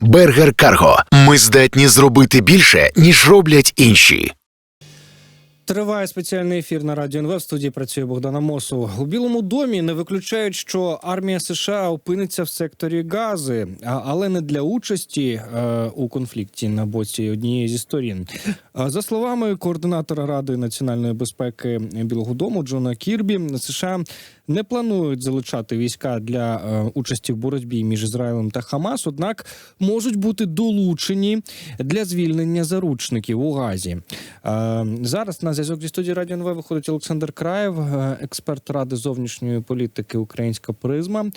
Бергер Карго. Ми здатні зробити більше, ніж роблять інші. Триває спеціальний ефір на радіо НВ. В студії працює Богдана Мосов. У Білому домі не виключають, що армія США опиниться в секторі Гази, але не для участі е, у конфлікті на боці однієї зі сторін. За словами координатора Ради національної безпеки Білого Дому Джона Кірбі, США не планують залучати війська для е, участі в боротьбі між Ізраїлем та Хамас, однак можуть бути долучені для звільнення заручників у Газі. Е, Зараз на зв'язок зі студії Радіо НВ виходить Олександр Краєв, е, експерт Ради зовнішньої політики Українська призма.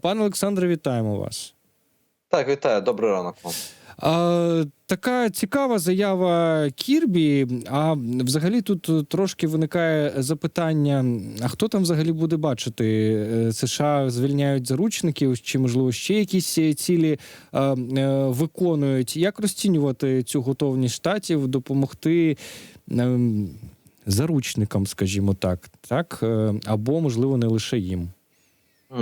Пане Олександре, вітаємо вас. Так, вітаю, добрий ранок вам. А, така цікава заява Кірбі. А взагалі тут трошки виникає запитання: а хто там взагалі буде бачити? Е, США звільняють заручників, чи можливо ще якісь цілі е, е, виконують? Як розцінювати цю готовність штатів допомогти? е, Заручникам, скажімо так, так або можливо не лише їм.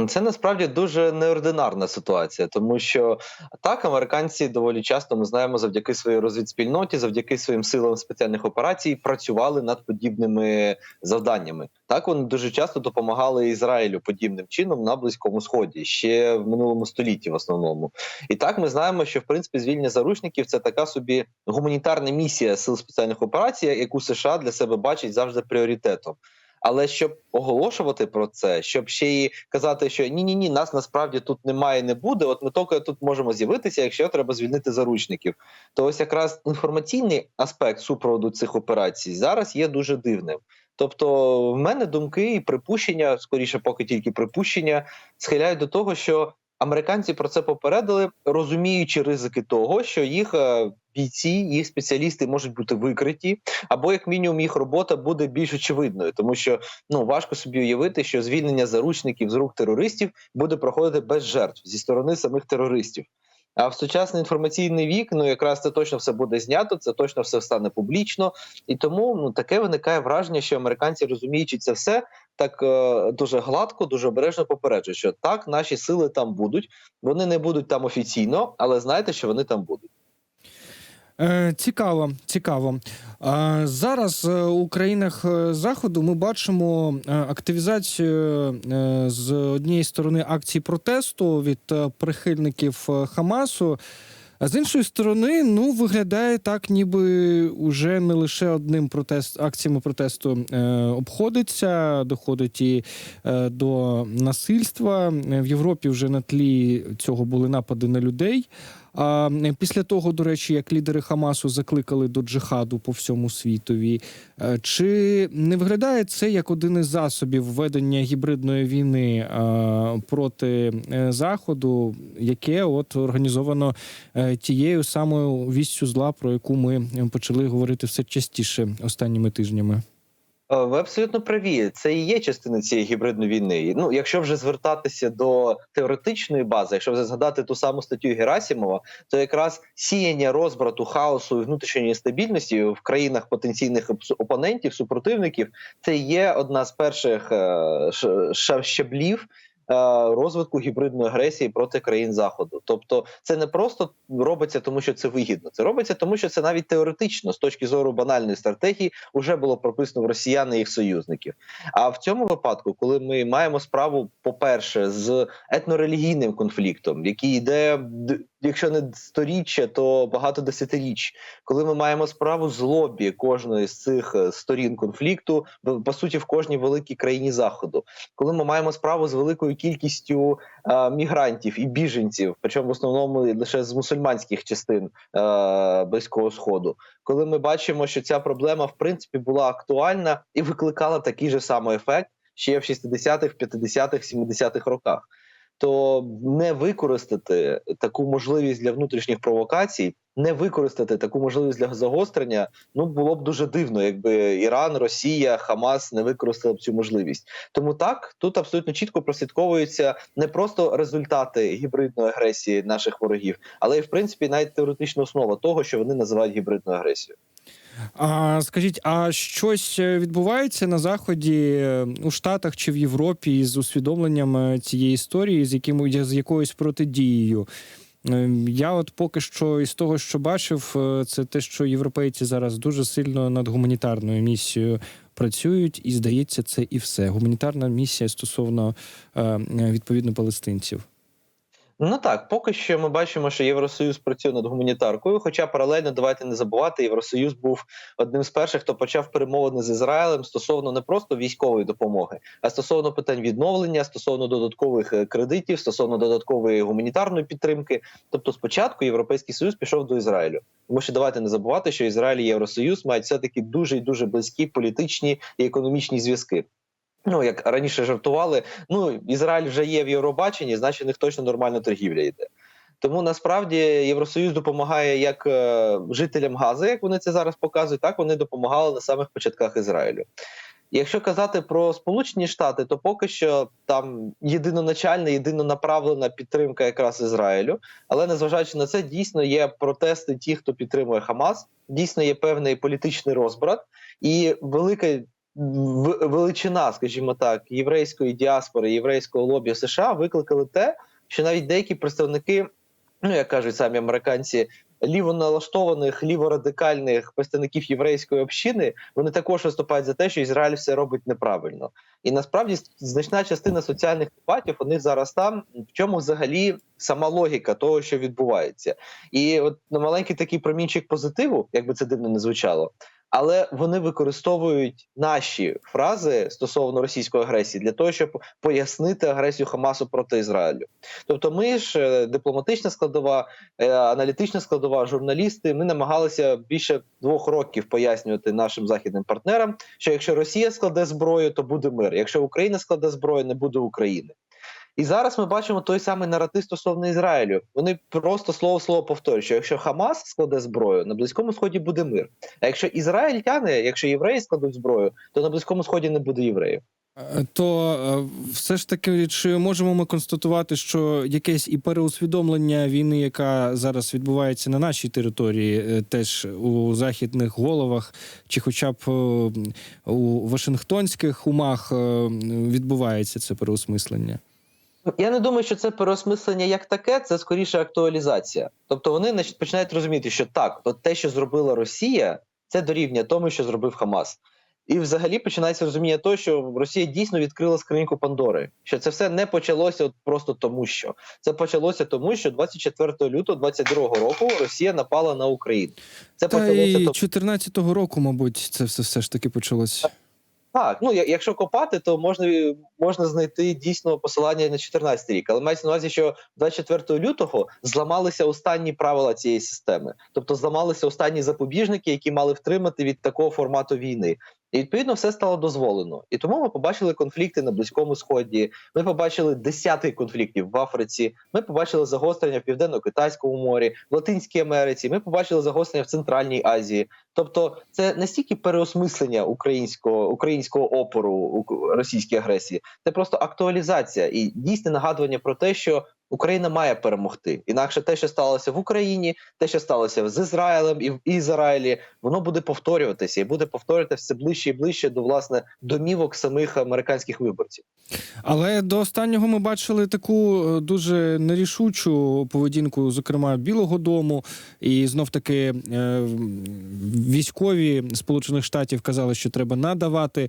Це насправді дуже неординарна ситуація, тому що так американці доволі часто ми знаємо завдяки своїй розвідспільноті, завдяки своїм силам спеціальних операцій працювали над подібними завданнями. Так вони дуже часто допомагали Ізраїлю подібним чином на близькому сході ще в минулому столітті, в основному. І так ми знаємо, що в принципі звільнення заручників це така собі гуманітарна місія сил спеціальних операцій, яку США для себе бачить завжди пріоритетом. Але щоб оголошувати про це, щоб ще й казати, що ні, ні, ні, нас насправді тут немає, не буде. От ми тільки тут можемо з'явитися, якщо треба звільнити заручників. То ось якраз інформаційний аспект супроводу цих операцій зараз є дуже дивним. Тобто, в мене думки і припущення, скоріше, поки тільки припущення, схиляють до того, що американці про це попередили, розуміючи ризики того, що їх е, бійці, їх спеціалісти можуть бути викриті, або як мінімум їх робота буде більш очевидною, тому що ну важко собі уявити, що звільнення заручників з рук терористів буде проходити без жертв зі сторони самих терористів. А в сучасний інформаційний вік, ну якраз це точно все буде знято, це точно все стане публічно, і тому ну таке виникає враження, що американці, розуміючи це все, так е, дуже гладко, дуже обережно попереджують, що так, наші сили там будуть, вони не будуть там офіційно, але знайте, що вони там будуть. Е, Цікаво, цікаво. Зараз е, у країнах заходу ми бачимо активізацію з однієї сторони акцій протесту від прихильників Хамасу. А з іншої сторони, ну виглядає так, ніби уже не лише одним протест акціями протесту е, обходиться, доходить і е, до насильства. Е, В Європі вже на тлі цього були напади на людей. А після того, до речі, як лідери Хамасу закликали до джихаду по всьому світові, е, чи не виглядає це як один із засобів ведення гібридної війни е, проти е, заходу, яке от організовано тією самою вістю зла, про яку ми почали говорити все частіше останніми тижнями? Е, Ви абсолютно праві. Це і є частина цієї гібридної війни. Ну, якщо вже звертатися до теоретичної бази, якщо вже згадати ту саму статтю Герасімова, то якраз сіяння розбрату, хаосу і внутрішньої нестабільності в країнах потенційних опонентів, супротивників, це є одна з перших е, щаблів. Е, Розвитку гібридної агресії проти країн заходу, тобто це не просто робиться, тому що це вигідно. Це робиться, тому що це навіть теоретично, з точки зору банальної стратегії, вже було прописано в росіян і їх союзників. А в цьому випадку, коли ми маємо справу, по-перше, з етнорелігійним конфліктом, який йде, якщо не сторіччя, то багато десятиріч, коли ми маємо справу з лобі кожної з цих е, сторін конфлікту, по суті, в кожній великій країні заходу, коли ми маємо справу з великою кількістю е, мігрантів і біженців, причому в основному лише з мусульманських частин е, близького сходу коли ми бачимо, що ця проблема в принципі була актуальна і викликала такий же самий ефект ще в 60-х, 50-х, 70-х роках. То не використати таку можливість для внутрішніх провокацій, не використати таку можливість для загострення, ну було б дуже дивно, якби Іран, Росія, Хамас не використали б цю можливість. Тому так тут абсолютно чітко прослідковуються не просто результати гібридної агресії наших ворогів, але й в принципі навіть теоретична основа того, що вони називають гібридною агресією. А скажіть, а щось е, відбувається на заході е, у Штатах чи в Європі з усвідомленням е, цієї історії, з яким з якоюсь протидією? Я от поки що із того, що бачив, це те, що європейці зараз дуже сильно над гуманітарною місією працюють, і здається, це і все. Гуманітарна місія стосовно відповідно палестинців. Ну так, поки що ми бачимо, що Євросоюз працює над гуманітаркою. Хоча паралельно давайте не забувати, Євросоюз був одним з перших, хто почав перемовини з Ізраїлем стосовно не просто військової допомоги, а стосовно питань відновлення, стосовно додаткових е, кредитів, стосовно додаткової гуманітарної підтримки. Тобто, спочатку Європейський Союз пішов до Ізраїлю. Тому що давайте не забувати, що Ізраїль і Євросоюз мають все таки дуже і дуже близькі політичні і економічні зв'язки. Ну як раніше жартували, ну Ізраїль вже є в Євробаченні, значить у них точно нормальна торгівля йде. Тому насправді Євросоюз допомагає як е, жителям Гази, як вони це зараз показують, так вони допомагали на самих початках Ізраїлю. Якщо казати про Сполучені Штати, то поки що там єдиноначальна, єдинонаправлена підтримка якраз Ізраїлю. Але незважаючи на це, дійсно є протести ті, хто підтримує Хамас. Дійсно є певний політичний розбрат і велика величина, скажімо так, єврейської діаспори, єврейського лобі США викликали те, що навіть деякі представники, ну як кажуть самі американці, лівоналаштованих, ліворадикальних представників єврейської общини, вони також виступають за те, що Ізраїль все робить неправильно. І насправді значна частина соціальних дебатів у зараз там, в чому взагалі сама логіка того, що відбувається. І от на маленький такий промінчик позитиву, як би це дивно не звучало. Але вони використовують наші фрази стосовно російської агресії для того, щоб пояснити агресію Хамасу проти Ізраїлю. Тобто, ми ж е, дипломатична складова, е, аналітична складова, журналісти. Ми намагалися більше двох років пояснювати нашим західним партнерам, що якщо Росія складе зброю, то буде мир. Якщо Україна складе зброю, не буде України. І зараз ми бачимо той самий наратив стосовно Ізраїлю. Вони просто слово слово повторюють, що якщо Хамас складе зброю, на близькому сході буде мир. А якщо ізраїльтяни, якщо євреї складуть зброю, то на близькому сході не буде євреїв. Е, То е, все ж таки, чи можемо ми констатувати, що якесь і переусвідомлення війни, яка зараз відбувається на нашій території, е, теж у західних головах, чи хоча б у Вашингтонських умах відбувається це переосмислення? Я не думаю, що це переосмислення як таке, це скоріше актуалізація. Тобто вони починають розуміти, що так, то те, що зробила Росія, це дорівнює тому, що зробив Хамас. І взагалі починається розуміння того, що Росія дійсно відкрила скриньку Пандори. Що це все не почалося от просто тому, що це почалося тому, що 24 лютого 22 року Росія напала на Україну. Це Та почалося і 14-го року, мабуть, це все все ж таки почалося. Так, ну якщо копати, то можна можна знайти дійсно посилання на 14 рік, але мається на увазі, що 24 лютого зламалися останні правила цієї системи, тобто зламалися останні запобіжники, які мали втримати від такого формату війни. І відповідно все стало дозволено. І тому ми побачили конфлікти на близькому сході. Ми побачили десятки конфліктів в Африці. Ми побачили загострення в південно-китайському морі, в Латинській Америці. Ми побачили загострення в Центральній Азії. Тобто, це не стільки переосмислення українського українського опору російській агресії, це просто актуалізація і дійсне нагадування про те, що Україна має перемогти. Інакше те, що сталося в Україні, те, що сталося з Ізраїлем і в Ізраїлі, воно буде повторюватися і буде повторюватися все ближче і ближче до власне домівок самих американських виборців. Але до останнього ми бачили таку е, дуже нерішучу поведінку, зокрема Білого Дому, і знов таки е, військові Сполучених Штатів казали, що треба надавати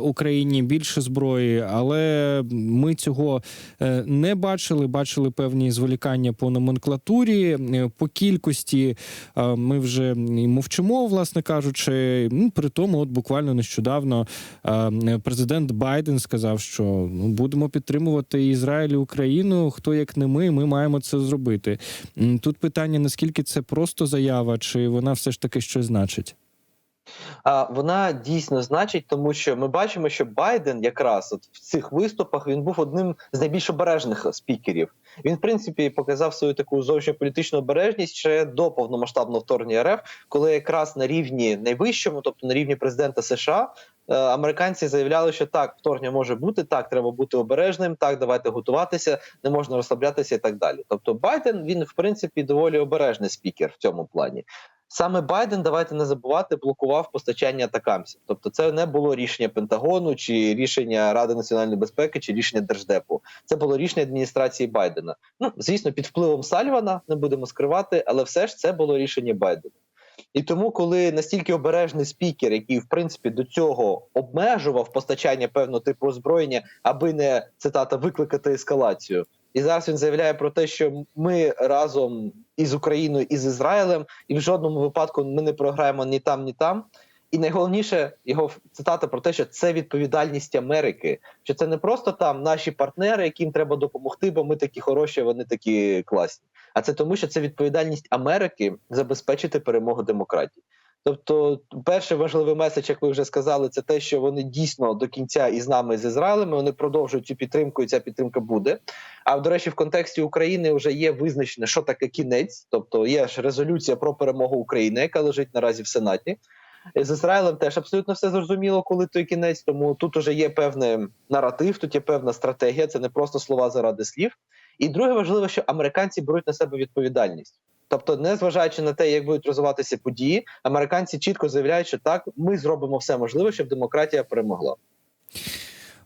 Україні більше зброї, але ми цього е, не бачили. Бачили певні зволікання по номенклатурі, е, по кількості. Ми вже мовчимо, власне кажучи. Ну, при тому, от буквально нещодавно президент Байден сказав, що ну будемо підтримувати Ізраїль і Україну. Хто як не ми, ми маємо це зробити. Тут питання: наскільки це просто заява, чи вона все ж таки щось значить? Вона дійсно значить, тому що ми бачимо, що Байден якраз от в цих виступах він був одним з найбільш обережних спікерів. Він, в принципі, показав свою таку зовнішньополітичну обережність ще до повномасштабного вторгнення РФ, коли якраз на рівні найвищому, тобто на рівні президента США, е, американці заявляли, що так, вторгнення може бути, так треба бути обережним, так давайте готуватися, не можна розслаблятися і так далі. Тобто, Байден він в принципі доволі обережний спікер в цьому плані. Саме Байден, давайте не забувати, блокував постачання атакамсів. Тобто, це не було рішення Пентагону, чи рішення Ради національної безпеки, чи рішення Держдепу. Це було рішення адміністрації Байдена. Ну звісно, під впливом Сальвана не будемо скривати, але все ж це було рішення Байдена. І тому, коли настільки обережний спікер, який в принципі до цього обмежував постачання певного типу озброєння, аби не цитата викликати ескалацію, і зараз він заявляє про те, що ми разом із Україною і з Ізраїлем, і в жодному випадку ми не програємо ні там, ні там. І найголовніше його цитата про те, що це відповідальність Америки, що це не просто там наші партнери, яким треба допомогти, бо ми такі хороші, вони такі класні. А це тому, що це відповідальність Америки забезпечити перемогу демократії. Тобто, перший важливий меседж, як ви вже сказали, це те, що вони дійсно до кінця і з нами, з Ізраїлем. Вони продовжують цю підтримку, і ця підтримка буде. А до речі, в контексті України вже є визначено, що таке кінець, тобто є ж резолюція про перемогу України, яка лежить наразі в Сенаті. З Ізраїлем теж абсолютно все зрозуміло, коли той кінець. Тому тут уже є певний наратив, тут є певна стратегія. Це не просто слова заради слів. І друге важливо, що американці беруть на себе відповідальність. Тобто, не зважаючи на те, як будуть розвиватися події, американці чітко заявляють, що так ми зробимо все можливе, щоб демократія перемогла.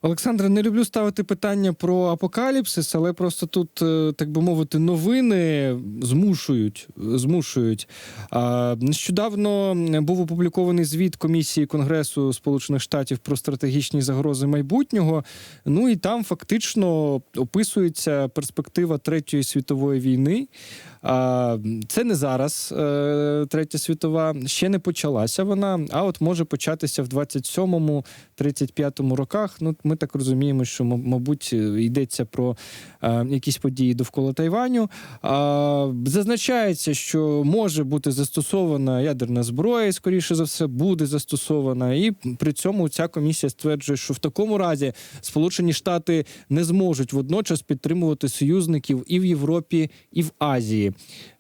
Олександре, не люблю ставити питання про апокаліпсис, але просто тут, е, так би мовити, новини змушують. змушують. Нещодавно був опублікований звіт комісії Конгресу Сполучених Штатів про стратегічні загрози майбутнього. Ну і там фактично описується перспектива третьої світової війни. Це не зараз е, третя світова, ще не почалася вона, а от може початися в 27-му, 35-му роках. Ну, ми так розуміємо, що мабуть йдеться про е, якісь події довкола Тайваню. Зазначається, що може бути застосована ядерна зброя, і, скоріше за все, буде застосована. І при цьому ця комісія стверджує, що в такому разі Сполучені Штати не зможуть водночас підтримувати союзників і в Європі, і в Азії.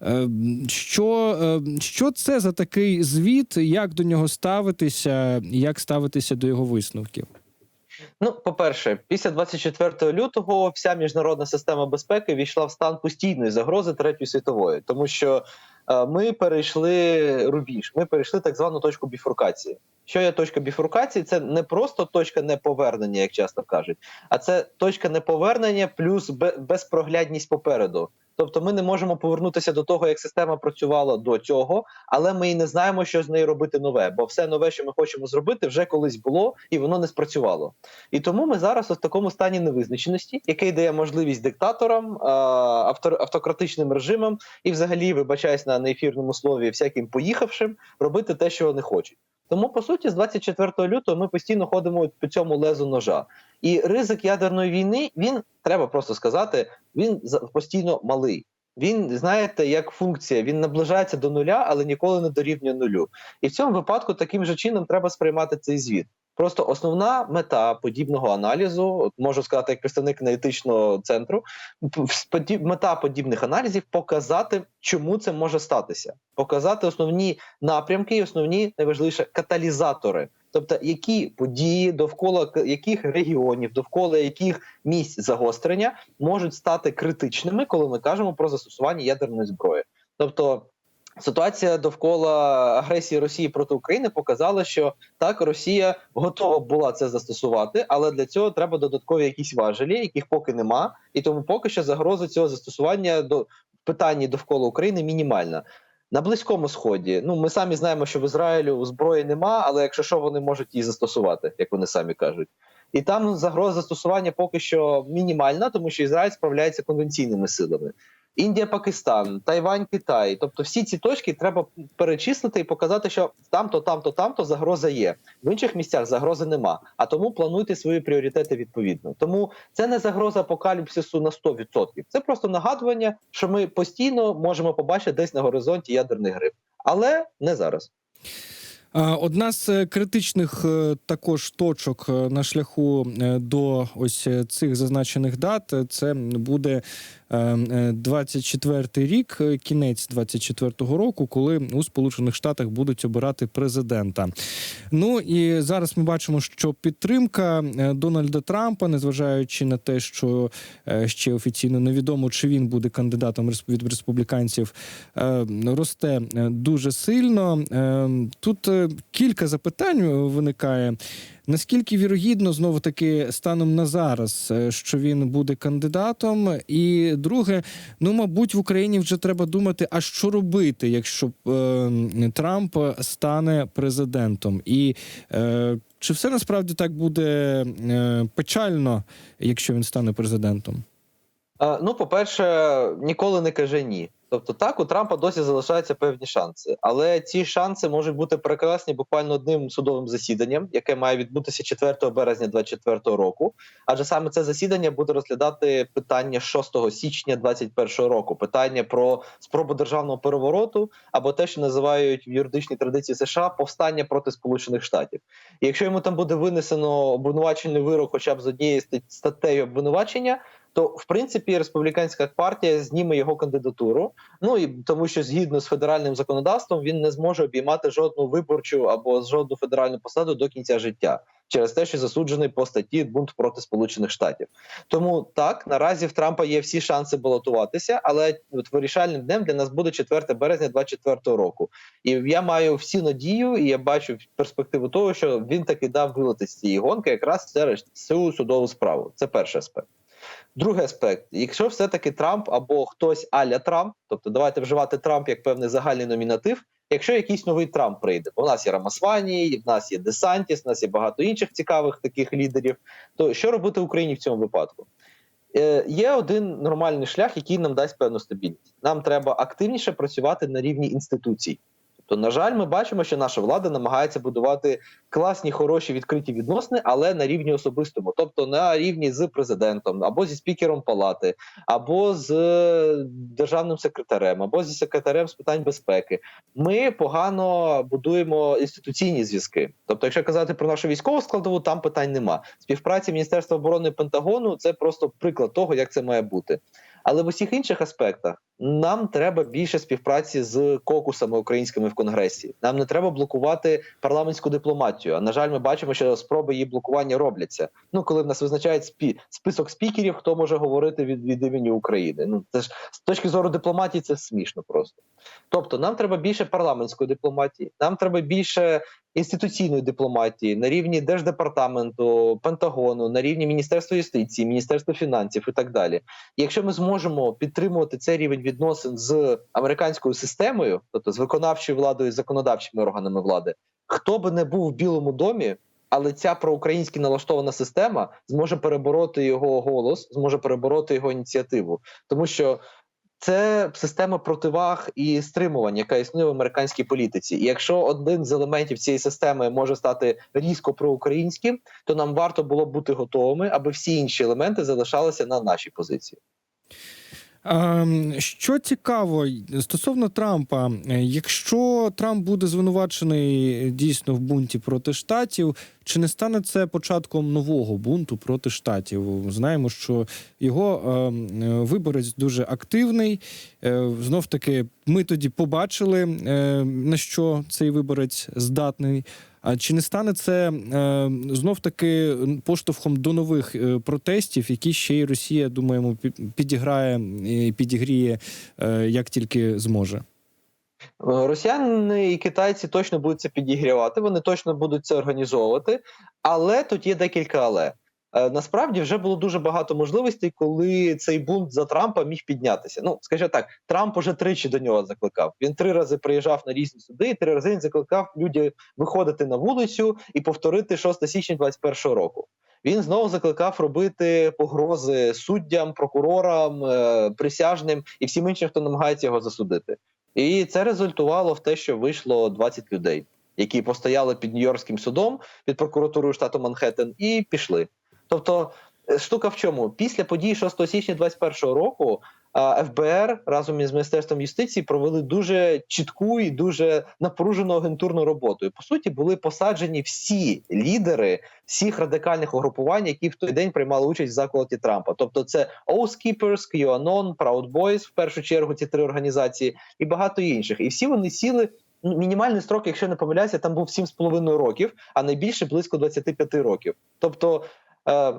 Е, Що, е, що це за такий звіт? Як до нього ставитися? Як ставитися до його висновків? Ну, по-перше, після 24 лютого вся міжнародна система безпеки війшла в стан постійної загрози третьої світової, тому що ми перейшли рубіж, ми перейшли так звану точку біфуркації. Що є точка біфуркації? Це не просто точка неповернення, як часто кажуть, а це точка неповернення плюс безпроглядність попереду. Тобто ми не можемо повернутися до того, як система працювала до цього, але ми і не знаємо, що з нею робити нове, бо все нове, що ми хочемо зробити, вже колись було і воно не спрацювало. І тому ми зараз в такому стані невизначеності, який дає можливість диктаторам, автор, автократичним режимам і, взагалі, вибачаюсь на неефірному слові, всяким поїхавшим робити те, що вони хочуть. Тому по суті, з 24 лютого ми постійно ходимо по цьому лезу ножа. І ризик ядерної війни він треба просто сказати, він постійно малий. Він знаєте, як функція, він наближається до нуля, але ніколи не дорівнює нулю. І в цьому випадку таким же чином треба сприймати цей звіт. Просто основна мета подібного аналізу, можу сказати, як представник аналітичного центру, мета подібних аналізів показати, чому це може статися, показати основні напрямки і основні найважливіше каталізатори. Тобто, які події довкола яких регіонів, довкола яких місць загострення можуть стати критичними, коли ми кажемо про застосування ядерної зброї. Тобто ситуація довкола агресії Росії проти України показала, що так Росія готова була це застосувати, але для цього треба додаткові якісь важелі, яких поки нема, і тому поки що загроза цього застосування до в питанні довкола України мінімальна. На близькому сході, ну ми самі знаємо, що в Ізраїлю зброї нема, але якщо що, вони можуть її застосувати, як вони самі кажуть. І там загроза застосування поки що мінімальна, тому що Ізраїль справляється конвенційними силами. Індія, Пакистан, Тайвань, Китай. Тобто всі ці точки треба перечислити і показати, що там-то, там-то, там-то загроза є. В інших місцях загрози нема. А тому плануйте свої пріоритети відповідно. Тому це не загроза апокаліпсису на 100%. Це просто нагадування, що ми постійно можемо побачити десь на горизонті ядерний гриб, але не зараз. Одна з е, критичних е, також точок е, на шляху до ось цих зазначених дат це буде 24 рік, е, кінець 24-го року, коли у Сполучених Штатах будуть обирати президента. Ну і зараз ми бачимо, що підтримка е, Дональда Трампа, незважаючи на те, що е, ще офіційно невідомо, чи він буде кандидатом від республіканців, е, росте е, дуже сильно. Е, Тут е, кілька запитань е, виникає. Наскільки вірогідно знову таки станом на зараз, е, що він буде кандидатом? І друге, ну мабуть, в Україні вже треба думати, а що робити, якщо е, Трамп стане президентом, і е, чи все насправді так буде е, печально, якщо він стане президентом? Е, Ну, по-перше, ніколи не каже ні. Тобто, так, у Трампа досі залишаються певні шанси, але ці шанси можуть бути перекреслені буквально одним судовим засіданням, яке має відбутися 4 березня 2024 року. Адже саме це засідання буде розглядати питання 6 січня 2021 року. Питання про спробу державного перевороту або те, що називають в юридичній традиції США повстання проти Сполучених Штатів. І якщо йому там буде винесено обвинувачений вирок, хоча б з однієї стат- статтею обвинувачення, то в принципі республіканська партія зніме його кандидатуру. Ну і тому, що згідно з федеральним законодавством він не зможе обіймати жодну виборчу або жодну федеральну посаду до кінця життя через те, що засуджений по статті бунт проти Сполучених Штатів. Тому так наразі в Трампа є всі шанси балотуватися, але от вирішальним днем для нас буде 4 березня 2024 року. І я маю всі надію, і я бачу перспективу того, що він таки дав вилити з цієї гонки, якраз через цю судову справу. Це перший аспект. Другий аспект: якщо все-таки Трамп або хтось аля Трамп, тобто давайте вживати Трамп як певний загальний номінатив. Якщо якийсь новий Трамп прийде, бо у нас є Рамасвані, в нас є Десантіс, в нас є багато інших цікавих таких лідерів. То що робити Україні в цьому випадку? Е, є один нормальний шлях, який нам дасть певну стабільність. Нам треба активніше працювати на рівні інституцій. Тобто, на жаль, ми бачимо, що наша влада намагається будувати класні, хороші відкриті відносини, але на рівні особистому, тобто на рівні з президентом, або зі спікером палати, або з е, державним секретарем, або зі секретарем з питань безпеки. Ми погано будуємо інституційні зв'язки. Тобто, якщо казати про нашу військову складову, там питань нема. Співпраця Міністерства оборони Пентагону це просто приклад того, як це має бути. Але в усіх інших аспектах нам треба більше співпраці з кокусами українськими в конгресі. Нам не треба блокувати парламентську дипломатію. А на жаль, ми бачимо, що спроби її блокування робляться. Ну коли в нас визначають спі список спікерів, хто може говорити від, від імені України. Ну це ж з точки зору дипломатії, це смішно просто. Тобто, нам треба більше парламентської дипломатії, нам треба більше інституційної дипломатії на рівні держдепартаменту, Пентагону, на рівні Міністерства юстиції, Міністерства фінансів і так далі. Якщо ми зможемо підтримувати цей рівень відносин з американською системою, тобто з виконавчою владою, з законодавчими органами влади, хто би не був в Білому домі. Але ця проукраїнськи налаштована система зможе перебороти його голос, зможе перебороти його ініціативу, тому що це система противаг і стримувань, яка існує в американській політиці. І якщо один з елементів цієї системи може стати різко проукраїнським, то нам варто було бути готовими, аби всі інші елементи залишалися на нашій позиції. Ем, Що цікаво стосовно Трампа, е, якщо Трамп буде звинувачений е, дійсно в бунті проти штатів, чи не стане це початком нового бунту проти штатів? Знаємо, що його ем, е, виборець дуже активний. Знов таки, ми тоді побачили на що цей виборець здатний. А чи не стане це е, знов таки поштовхом до нових е, протестів, які ще й Росія, думаємо, підіграє і підігріє е, як тільки зможе? Росіяни і китайці точно будуть це підігрівати, вони точно будуть це організовувати, але тут є декілька але. Е, Насправді вже було дуже багато можливостей, коли цей бунт за Трампа міг піднятися. Ну, скажімо так, Трамп уже тричі до нього закликав. Він три рази приїжджав на різні суди, і три рази він закликав людей виходити на вулицю і повторити 6 січня 2021 року. Він знову закликав робити погрози суддям, прокурорам, е, присяжним і всім іншим, хто намагається його засудити. І це результувало в те, що вийшло 20 людей, які постояли під Нью-Йоркським судом, під прокуратурою штату Манхеттен, і пішли. Тобто, е, штука в чому? Після подій 6 січня 2021 року ФБР разом із міністерством юстиції провели дуже чітку і дуже напружену агентурну роботу. І по суті були посаджені всі лідери всіх радикальних угрупувань, які в той день приймали участь в заколоті Трампа. Тобто, це Oath QAnon, Proud Boys, в першу чергу ці три організації, і багато інших. І всі вони сіли. ну, Мінімальний строк, якщо не помиляюся, там був 7,5 років, а найбільше близько 25 років. Тобто,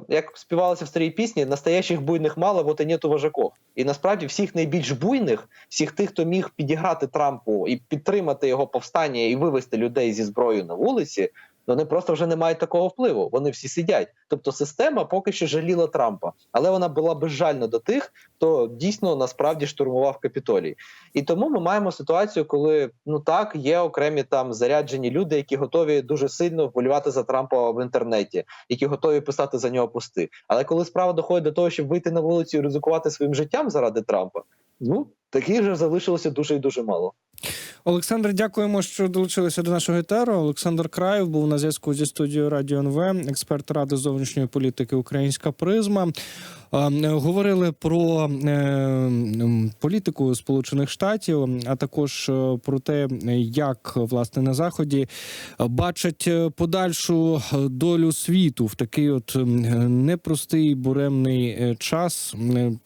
як співалося в старій пісні, настоящих буйних мало, вот і нету вожаков. І насправді всіх найбільш буйних, всіх тих, хто міг підіграти Трампу і підтримати його повстання і вивести людей зі зброєю на вулиці, вони просто вже не мають такого впливу. Вони всі сидять. Тобто система поки що жаліла Трампа, але вона була безжальна до тих, хто дійсно насправді штурмував Капітолій. І тому ми маємо ситуацію, коли ну так є окремі там заряджені люди, які готові дуже сильно вболівати за Трампа в інтернеті, які готові писати за нього пости. Але коли справа доходить до того, щоб вийти на вулицю і ризикувати своїм життям заради Трампа, ну таких же залишилося дуже і дуже мало. Олександр, дякуємо, що долучилися до нашого етеру. Олександр Краєв був на зв'язку зі студією Радіо НВ, експерт ради зовнішньої політики Українська Призма. Говорили про е, політику Сполучених Штатів, а також е, про те, як власне на заході бачать е, подальшу долю світу в такий от непростий буремний час,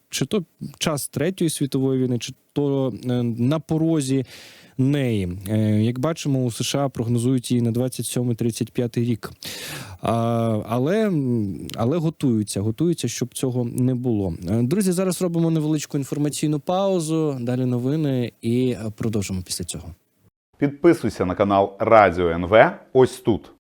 чи то час третьої світової війни, чи то е, на порозі неї. Е, Як бачимо, у США прогнозують її на 27-35 рік. Але, але готуються, готуються, щоб цього не було. Е, Друзі, зараз робимо невеличку інформаційну паузу. Далі новини і продовжимо після цього. Підписуйся на канал Радіо НВ ось тут.